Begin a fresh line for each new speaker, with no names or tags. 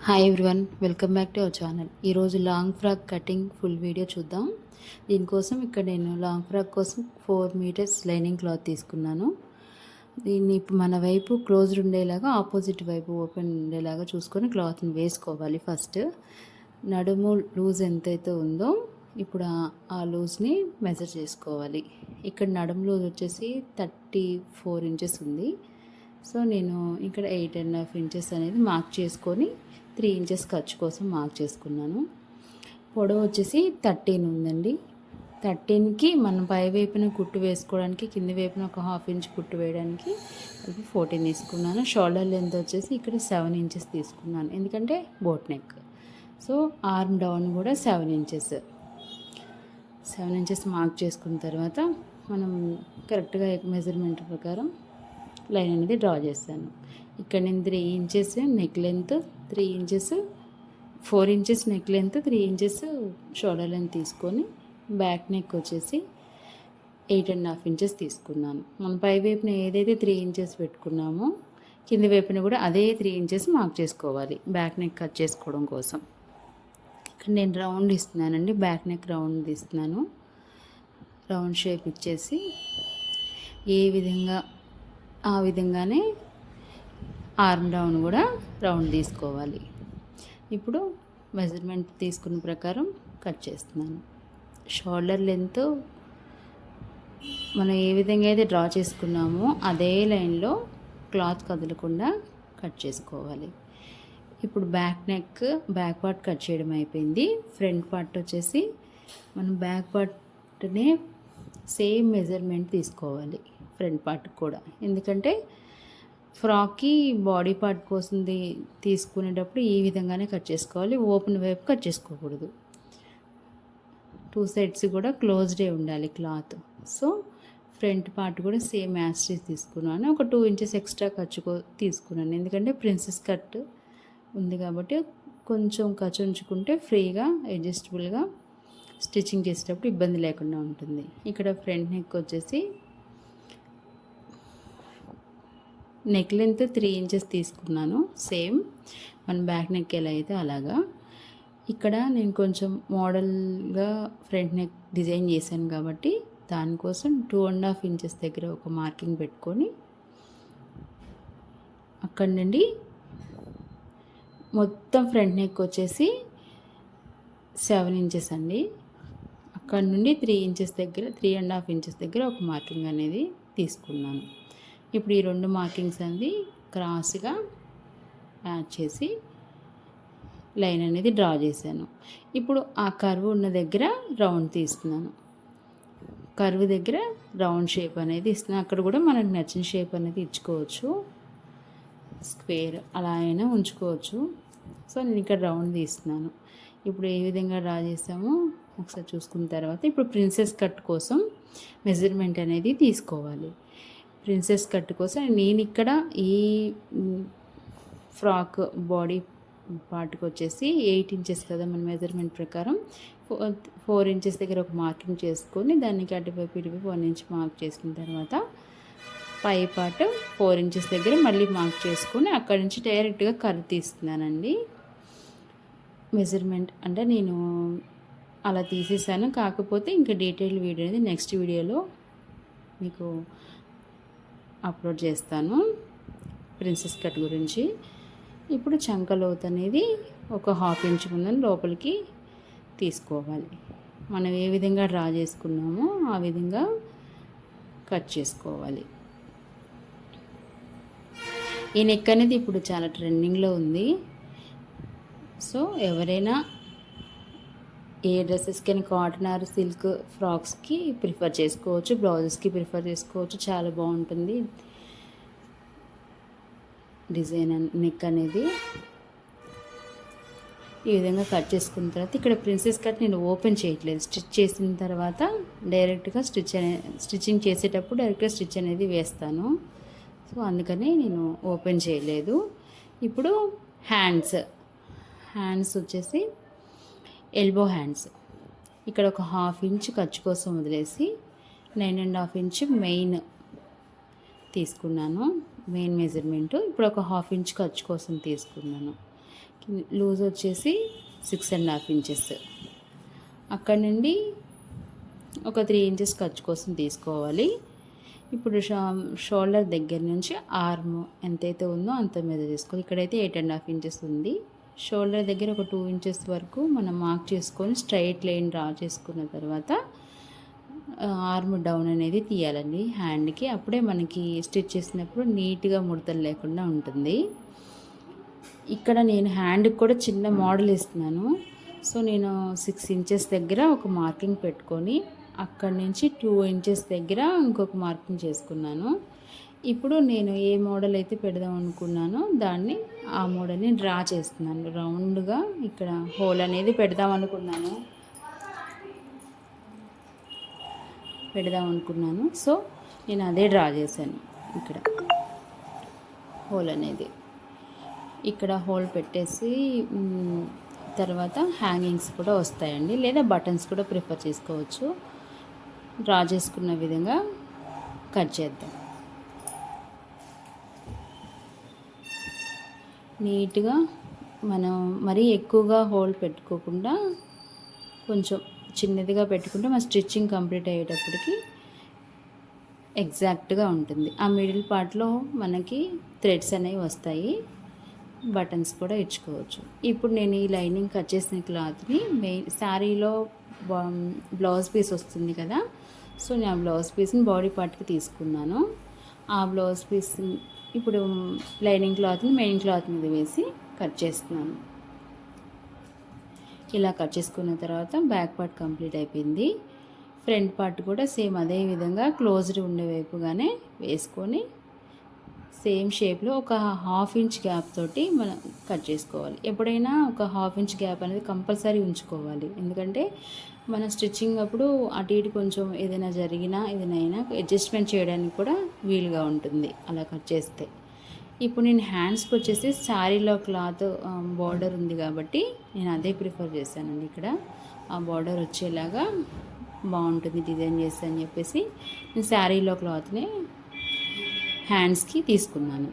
Hi everyone welcome back to our channel ఈరోజు long frock cutting full video చూద్దాం. దీనికోసం ఇక్కడ నేను లాంగ్ ఫ్రాక్ కోసం ఫోర్ మీటర్స్ లైనింగ్ క్లాత్ తీసుకున్నాను. దీన్ని ఇప్పుడు మన వైపు క్లోజ్డ్ ఉండేలాగా ఆపోజిట్ వైపు ఓపెన్ ఉండేలాగా చూసుకొని క్లాత్ని వేసుకోవాలి ఫస్ట్ నడుము లూజ్ ఎంతైతే ఉందో ఇప్పుడు ఆ- ఆ లూజ్ని మెజర్ చేసుకోవాలి. ఇక్కడ నడుము లూజ్ వచ్చేసి థర్టీ ఫోర్ ఇంచెస్ ఉంది. సో నేను ఇక్కడ ఎయిట్ అండ్ హాఫ్ ఇంచెస్ అనేది మార్క్ చేసుకొని త్రీ ఇంచెస్ ఖర్చు కోసం మార్క్ చేసుకున్నాను. పొడవు వచ్చేసి థర్టీన్ ఉందండి. థర్టీన్కి మనం పై వైపున కుట్టు వేసుకోవడానికి కింది వైపున ఒక హాఫ్ ఇంచ్ కుట్టు వేయడానికి ఫోర్టీన్ తీసుకున్నాను. షోల్డర్ లెంత్ వచ్చేసి ఇక్కడ సెవెన్ ఇంచెస్ తీసుకున్నాను. ఎందుకంటే boat neck. So arm down కూడా seven inches. Seven inches mark చేసుకున్న తర్వాత మనం కరెక్ట్గా మెజర్మెంట్ ప్రకారం లైన్ అనేది డ్రా చేస్తాను ఇక్కడ నేను three inches neck length three inches four inches neck length three inches shoulder length తీసుకొని బ్యాక్ నెక్ వచ్చేసి ఎయిట్ అండ్ హాఫ్ ఇంచెస్ తీసుకున్నాను. మనం పై వైపున ఏదైతే త్రీ ఇంచెస్ పెట్టుకున్నామో కింది వైపున కూడా అదే త్రీ ఇంచెస్ మార్క్ చేసుకోవాలి బ్యాక్ నెక్ కట్ చేసుకోవడం కోసం. ఇక్కడ నేను రౌండ్ ఇస్తున్నానండి బ్యాక్ నెక్ రౌండ్ తీస్తున్నాను రౌండ్ షేప్ ఇచ్చేసి ఏ విధంగా ఆ విధంగానే ఆర్మ్ డౌన్ కూడా రౌండ్ తీసుకోవాలి. ఇప్పుడు మెజర్మెంట్ తీసుకున్న ప్రకారం కట్ చేస్తున్నాను. షోల్డర్ లెంత్ మనం ఏ విధంగా అయితే డ్రా చేసుకున్నామో అదే లైన్లో క్లాత్ కదలకుండా కట్ చేసుకోవాలి. ఇప్పుడు back neck back part cut చేయడం అయిపోయింది. ఫ్రంట్ పార్ట్ వచ్చేసి మనం బ్యాక్ పార్ట్నే సేమ్ మెజర్మెంట్ తీసుకోవాలి. ఫ్రంట్ పార్ట్ కూడా. ఎందుకంటే ఫ్రాక్కి బాడీ పార్ట్ కోసం తీసుకునేటప్పుడు ఈ విధంగానే కట్ చేసుకోవాలి. ఓపెన్ వైపు కట్ చేసుకోకూడదు. టూ సైడ్స్ కూడా క్లోజ్డే ఉండాలి క్లాత్. సో ఫ్రంట్ పార్ట్ కూడా సేమ్ యాస్టీస్ తీసుకున్నాను. ఒక టూ ఇంచెస్ ఎక్స్ట్రా ఖర్చుకో తీసుకున్నాను. ఎందుకంటే ప్రిన్సెస్ కట్ ఉంది కాబట్టి కొంచెం ఖర్చు ఉంచుకుంటే ఫ్రీగా అడ్జస్టబుల్గా స్టిచ్చింగ్ చేసేటప్పుడు ఇబ్బంది లేకుండా ఉంటుంది. ఇక్కడ ఫ్రంట్ నెక్ వచ్చేసి నెక్ లెంత్ త్రీ ఇంచెస్ తీసుకున్నాను సేమ్. మన బ్యాక్ నెక్ ఎలా అయితే అలాగా. ఇక్కడ నేను కొంచెం మోడల్గా ఫ్రంట్ నెక్ డిజైన్ చేశాను కాబట్టి దానికోసం టూ అండ్ హాఫ్ ఇంచెస్ దగ్గర ఒక మార్కింగ్ పెట్టుకొని అక్కడి నుండి మొత్తం ఫ్రంట్ నెక్ వచ్చేసి సెవెన్ ఇంచెస్ అండి. అక్కడ నుండి త్రీ ఇంచెస్ దగ్గర త్రీ అండ్ హాఫ్ ఇంచెస్ దగ్గర ఒక మార్కింగ్ అనేది తీసుకున్నాను. ఇప్పుడు ఈ రెండు మార్కింగ్స్ అనేది క్రాస్గా యాడ్ చేసి లైన్ అనేది డ్రా చేశాను. ఇప్పుడు ఆ కర్వ్ ఉన్న దగ్గర రౌండ్ తీస్తున్నాను. కర్వ్ దగ్గర రౌండ్ షేప్ అనేది ఇస్తున్నాను. అక్కడ కూడా మనకు నచ్చిన షేప్ అనేది ఇచ్చుకోవచ్చు. స్క్వేర్ అలా అయినా ఉంచుకోవచ్చు. సో నేను ఇక్కడ రౌండ్ తీస్తున్నాను. ఇప్పుడు ఏ విధంగా డ్రా చేసామో ఒకసారి చూసుకున్న తర్వాత ఇప్పుడు ప్రిన్సెస్ కట్ కోసం మెజర్మెంట్ అనేది తీసుకోవాలి. ప్రిన్సెస్ కట్ కోసం. నేను ఇక్కడ ఈ ఫ్రాక్ బాడీ పార్ట్కి వచ్చేసి ఎయిట్ ఇంచెస్ కదా మన మెజర్మెంట్ ప్రకారం. ఫోర్ ఇంచెస్ దగ్గర ఒక మార్కింగ్ చేసుకొని దానికి అటువైపు ఇటువైపు వన్ ఇంచ్ మార్క్ చేసుకున్న తర్వాత పై పార్ట్ ఫోర్ ఇంచెస్ దగ్గర మళ్ళీ మార్క్ చేసుకొని అక్కడి నుంచి డైరెక్ట్గా కర్వ్ తీస్తున్నానండి. మెజర్మెంట్ అంటే నేను అలా తీసేసాను. కాకపోతే ఇంకా డీటెయిల్ వీడియో అనేది నెక్స్ట్ వీడియోలో మీకు అప్లోడ్ చేస్తాను ప్రిన్సెస్ కట్ గురించి. ఇప్పుడు చంక లోత్ అనేది ఒక హాఫ్ ఇంచ్ ముందని లోపలికి తీసుకోవాలి. మనం ఏ విధంగా డ్రా చేసుకున్నామో ఆ విధంగా కట్ చేసుకోవాలి. ఈ నెక్ అనేది ఇప్పుడు చాలా ట్రెండింగ్లో ఉంది. సో ఎవరైనా ఏ డ్రెస్సెస్కి అని కాటన్ ఆర్ సిల్క్ ఫ్రాక్స్కి ప్రిఫర్ చేసుకోవచ్చు బ్లౌజెస్కి ప్రిఫర్ చేసుకోవచ్చు చాలా బాగుంటుంది. డిజైన్ నెక్ అనేది ఈ విధంగా కట్ చేసుకున్న తర్వాత ఇక్కడ ప్రిన్సెస్ కట్ నేను ఓపెన్ చేయట్లేదు. స్టిచ్ చేసిన తర్వాత డైరెక్ట్గా స్టిచ్ అనే స్టిచ్చింగ్ చేసేటప్పుడు డైరెక్ట్గా స్టిచ్ అనేది వేస్తాను. సో అందుకని నేను ఓపెన్ చేయలేదు. ఇప్పుడు హ్యాండ్స్ హ్యాండ్స్ వచ్చేసి ఎల్బో హ్యాండ్స్. ఇక్కడ ఒక హాఫ్ ఇంచ్ ఖర్చు కోసం వదిలేసి nine and half inch main తీసుకున్నాను. Main measurement. ఇప్పుడు ఒక హాఫ్ ఇంచ్ ఖర్చు కోసం తీసుకున్నాను. లూజ్ వచ్చేసి సిక్స్ అండ్ హాఫ్ ఇంచెస్. అక్కడ నుండి ఒక త్రీ ఇంచెస్ ఖర్చు కోసం తీసుకోవాలి. ఇప్పుడు షా షోల్డర్ దగ్గర నుంచి ఆర్మ్ ఎంతైతే ఉందో అంత మీద తీసుకోవాలి. ఇక్కడైతే ఎయిట్ అండ్ హాఫ్ ఇంచెస్ ఉంది. షోల్డర్ దగ్గర ఒక టూ ఇంచెస్ వరకు మనం మార్క్ చేసుకొని స్ట్రైట్ లైన్ డ్రా చేసుకున్న తర్వాత ఆర్మ్ డౌన్ అనేది తీయాలండి. హ్యాండ్కి అప్పుడే మనకి స్టిచ్ చేసినప్పుడు నీట్గా ముడతలు లేకుండా ఉంటుంది. ఇక్కడ నేను హ్యాండ్కి కూడా చిన్న మోడల్ ఇస్తున్నాను. సో నేను సిక్స్ ఇంచెస్ దగ్గర ఒక మార్కింగ్ పెట్టుకొని అక్కడి నుంచి టూ ఇంచెస్ దగ్గర ఇంకొక మార్కింగ్ చేసుకున్నాను. ఇప్పుడు నేను ఏ మోడల్ అయితే పెడదాం అనుకున్నానో దాన్ని ఆ మోడల్ని డ్రా చేస్తున్నాను. రౌండ్గా ఇక్కడ హోల్ అనేది పెడదాం అనుకున్నాను. పెడదాం అనుకున్నాను. సో నేను అదే డ్రా చేశాను. ఇక్కడ హోల్ అనేది. ఇక్కడ హోల్ పెట్టేసి తర్వాత హ్యాంగింగ్స్ కూడా వస్తాయండి. లేదా బటన్స్ కూడా ప్రిఫర్ చేసుకోవచ్చు. డ్రా చేసుకున్న విధంగా కట్ చేద్దాం. నీట్గా మనం మరీ ఎక్కువగా హోల్ పెట్టుకోకుండా కొంచెం చిన్నదిగా పెట్టుకుంటే మన స్టిచ్చింగ్ కంప్లీట్ అయ్యేటప్పటికి ఎగ్జాక్ట్గా ఉంటుంది. ఆ మిడిల్ పార్ట్లో మనకి థ్రెడ్స్ అనేవి వస్తాయి. బటన్స్ కూడా ఇచ్చుకోవచ్చు. ఇప్పుడు నేను ఈ లైనింగ్ కట్ చేసిన క్లాత్ని మెయిన్ శారీలో బ్లౌజ్ పీస్ వస్తుంది కదా సో నేను ఆ బ్లౌజ్ పీస్ని బాడీ పార్ట్కి తీసుకున్నాను. ఆ బ్లౌజ్ పీస్ ఇప్పుడు లైనింగ్ క్లాత్ని మెయిన్ క్లాత్ మీద వేసి కట్ చేస్తున్నాను. ఇలా కట్ చేసుకున్న తర్వాత బ్యాక్ పార్ట్ కంప్లీట్ అయిపోయింది. ఫ్రంట్ పార్ట్ కూడా సేమ్ అదే విధంగా క్లోజ్డ్ ఉండే వైపుగానే వేసుకొని సేమ్ షేప్లో ఒక హాఫ్ ఇంచ్ గ్యాప్ తోటి మనం కట్ చేసుకోవాలి. ఎప్పుడైనా ఒక హాఫ్ ఇంచ్ గ్యాప్ అనేది కంపల్సరీ ఉంచుకోవాలి. ఎందుకంటే మన స్టిచ్చింగ్ అప్పుడు అటు ఇటు కొంచెం ఏదైనా జరిగినా ఏదైనా అయినా అడ్జస్ట్మెంట్ చేయడానికి కూడా వీలుగా ఉంటుంది అలా కట్ చేస్తే. ఇప్పుడు నేను హ్యాండ్స్కి వచ్చేసి శారీలో క్లాత్ బార్డర్ ఉంది కాబట్టి నేను అదే ప్రిఫర్ చేశానండి ఇక్కడ. ఆ బార్డర్ వచ్చేలాగా బాగుంటుంది డిజైన్ చేస్తా అని చెప్పేసి నేను శారీలో క్లాత్ని హ్యాండ్స్కి తీసుకున్నాను.